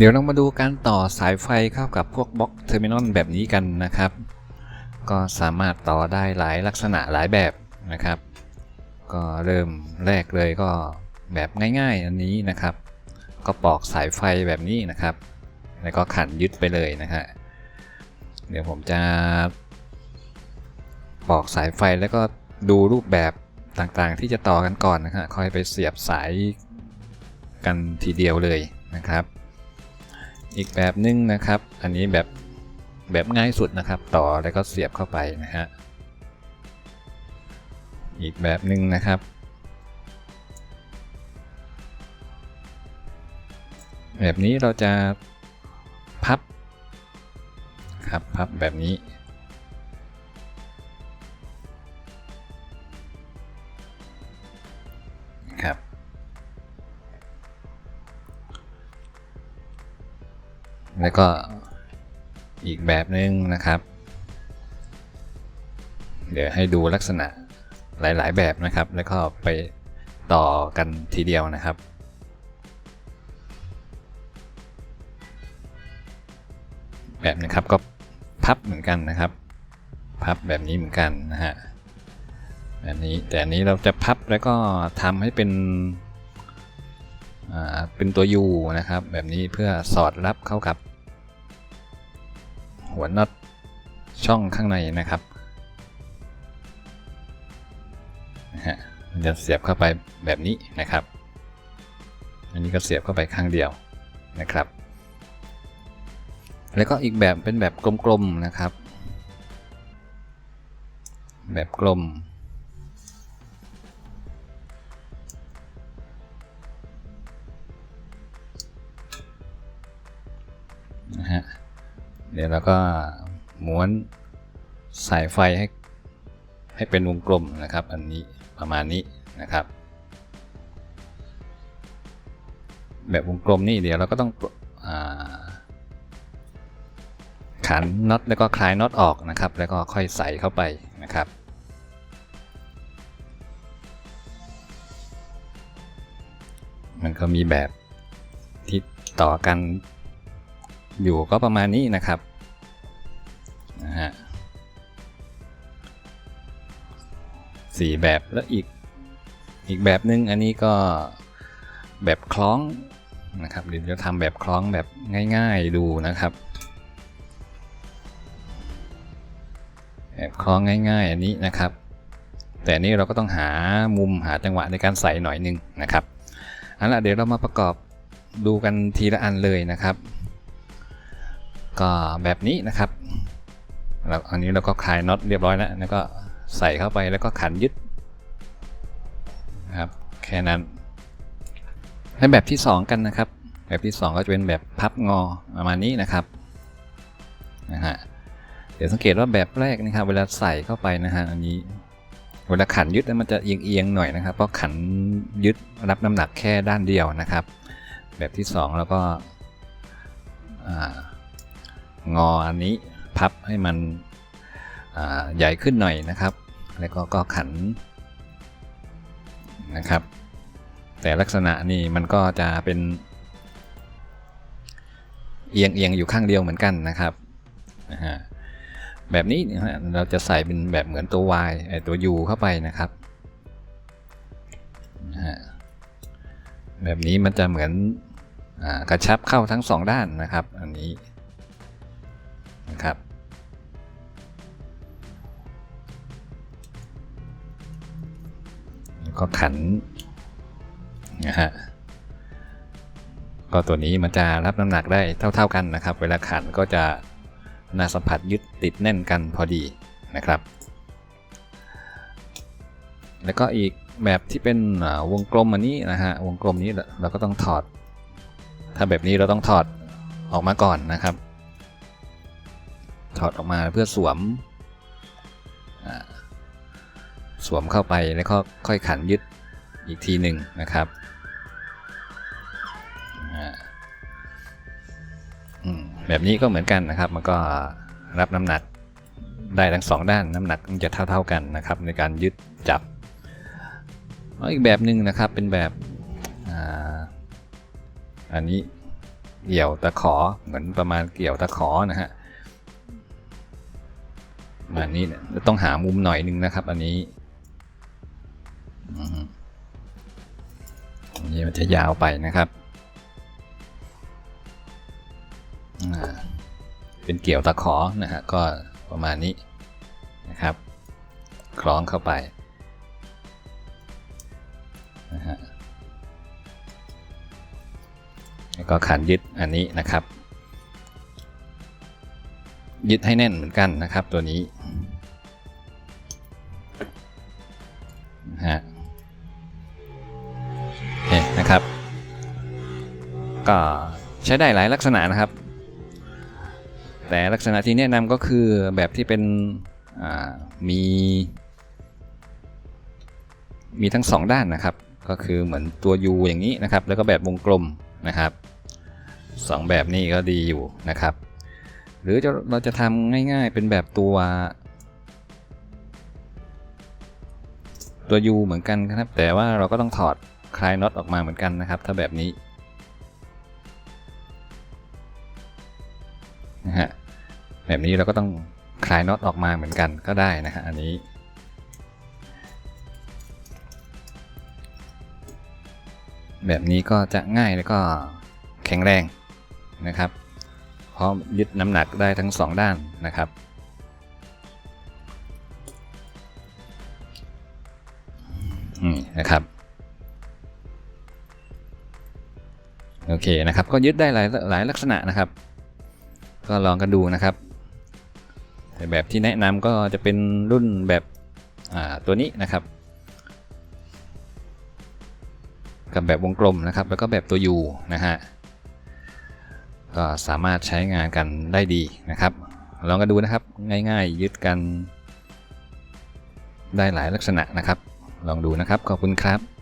เดี๋ยวเรามาดูการต่อสายไฟเข้ากับพวกบล็อกเทอร์มินอลแบบนี้กันนะครับ ก็สามารถต่อได้หลายลักษณะหลายแบบนะครับ ก็เริ่มแรกเลยก็แบบง่ายๆ อันนี้นะครับ ก็ปอกสายไฟแบบนี้นะครับ แล้วก็ขันยึดไปเลยนะฮะเดี๋ยวผมจะปอกสายไฟแล้วก็ดูรูปแบบต่างๆ ที่จะต่อกันก่อนนะฮะค่อยไปเสียบสายกันทีเดียวเลยนะครับ อีกแบบนึงนะครับ อันนี้แบบแบบง่ายสุดนะครับ ต่อแล้วก็เสียบเข้าไปนะฮะ อีกแบบหนึ่งนะครับ แบบนี้เราจะพับครับพับแบบนี้ แล้วก็อีกแบบหนึ่งนะครับ เดี๋ยวให้ดูลักษณะหลาย ๆ แบบนะครับ แล้วก็ไปต่อกันทีเดียวนะครับ แบบนะครับก็พับเหมือนกันนะครับ พับแบบนี้เหมือนกันนะฮะแบบนี้แต่อันนี้เราจะพับแล้วก็ทำให้เป็นอ่าเป็นตัว U นะครับ แบบนี้เพื่อสอดรับเข้ากับ หัวน็อตช่องข้างในนะครับนะฮะมันจะเสียบเข้าไปแบบนี้นะครับ อันนี้ก็เสียบเข้าไปข้างเดียวนะครับ แล้วก็อีกแบบเป็นแบบกลมๆนะครับ แบบกลม เดี๋ยวเราก็ม้วนสายไฟให้ให้เป็นวงกลมนะครับ อันนี้ประมาณนี้นะครับ แบบวงกลมนี่เดี๋ยวเราก็ต้องอขันน็อตแล้วก็คลายน็อตออกนะครับ แล้วก็ค่อยใส่เข้าไปนะครับมันก็มีแบบที่ต่อกัน อยู่ก็ประมาณนี้นะครับนะฮะสี่แบบแล้วอีกอีกแบบนึงอันนี้ก็แบบคล้องนะครับเดี๋ยวจะทำแบบคล้องแบบง่าย ๆดูนะครับ แบบคล้องง่าย ๆ อันนี้นะครับ แต่นี้เราก็ต้องหามุมหาจังหวะในการใส่หน่อยหนึงนะครับเอาล่ะเดี๋ยวเรามาประกอบดูกันทีละอันเลยนะครับ ก็แบบนี้นะครับแล้วอันนี้เราก็คลายน็อตเรียบร้อยแล้วแล้วก็ใส่เข้าไปแล้วก็ขันยึดนะครับแค่นั้นในแบบที่ 2 กันนะครับ แบบที่ 2 ก็จะเป็นแบบพับงอประมาณนี้นะครับนะฮะเดี๋ยวสังเกตว่าแบบแรกนะครับ เวลาใส่เข้าไปนะฮะอันนี้เวลาขันยึดมันจะเอียงๆหน่อยนะครับ เพราะขันยึดรับน้ำหนักแค่ด้านเดียวนะครับ แบบที่ 2 แล้วก็อ่า งออันนี้พับให้มันใหญ่ขึ้นหน่อยนะครับ แล้วก็ก็ขันนะครับ แต่ลักษณะนี่มันก็จะเป็น เอียงเอียงอยู่ข้างเดียวเหมือนกันนะครับนะฮะแบบนี้เราจะใส่เป็นแบบเหมือนตัว Y ตัว U เข้าไปนะครับแบบนี้มันจะเหมือนอกระชับเข้าทั้งสองด้านนะครับ อันนี้ ก็ขันนะฮะก็ตัวนี้มันจะรับน้ำหนักได้เท่า ๆกันนะครับ เวลาขันก็จะน้าสัมผัสยึดติดแน่นกันพอดีนะครับ แล้วก็อีกแบบที่เป็นวงกลมอันนี้นะฮะวงกลมนี้เราก็ต้องถอด ถ้าแบบนี้เราต้องถอดออกมาก่อนนะครับ ถอดออกมาเพื่อสวม สวมเข้าไปแล้วก็ค่อยขันยึดอีกทีหนึ่งนะครับแบบนี้ก็เหมือนกันนะครับ มันก็รับน้ำหนักได้ทั้งสองด้านน้ำหนักมันจะเท่า ๆกันนะครับ ในการยึดจับอีกแบบหนึ่งนะครับเป็นแบบอันนี้เกี่ยวตะขอเหมือนประมาณเกี่ยวตะขอนะฮะประมานี้เนี่ยต้องหามุมหน่อยนึงนะครับ อันนี้ อันนี้มันจะยาวไปนะครับเป็นเกี่ยวตะขอนะฮะก็ประมาณนี้นะครับ คล้องเข้าไปนะฮะแล้วก็ขันยึดอันนี้นะครับ ยึดให้แน่นเหมือนกันนะครับตัวนี้ ก็ใช้ได้หลายลักษณะนะครับ แต่ลักษณะที่แนะนำก็คือแบบที่เป็นมี มีทั้งสองด้านนะครับ ก็คือเหมือนตัว U อย่างนี้นะครับ แล้วก็แบบวงกลมนะครับสองแบบนี้ก็ดีอยู่นะครับ หรือเราจะทำง่ายๆเป็นแบบตัว ตัว U เหมือนกันครับ แต่ว่าเราก็ต้องถอดคลายน็อตออกมาเหมือนกันนะครับ ถ้าแบบนี้ นะฮะแบบนี้เราก็ต้องคลายน็อตออกมาเหมือนกันก็ได้นะฮะอันนี้แบบนี้ก็จะง่ายแล้วก็แข็งแรงนะครับ เพราะยึดน้ำหนักได้ทั้งสองด้านนะครับ นี่นะครับ โอเคนะครับ ก็ยึดได้หลายหลายลักษณะนะครับ ก็ลองกันดูนะครับแต่แบบที่แนะนำก็จะเป็นรุ่นแบบตัวนี้นะครับ กับแบบวงกลมนะครับ แล้วก็แบบตัว U นะฮะก็สามารถใช้งานกันได้ดีนะครับ ลองกันดูนะครับง่ายๆ ยึดกันได้หลายลักษณะนะครับ ลองดูนะครับ ขอบคุณครับ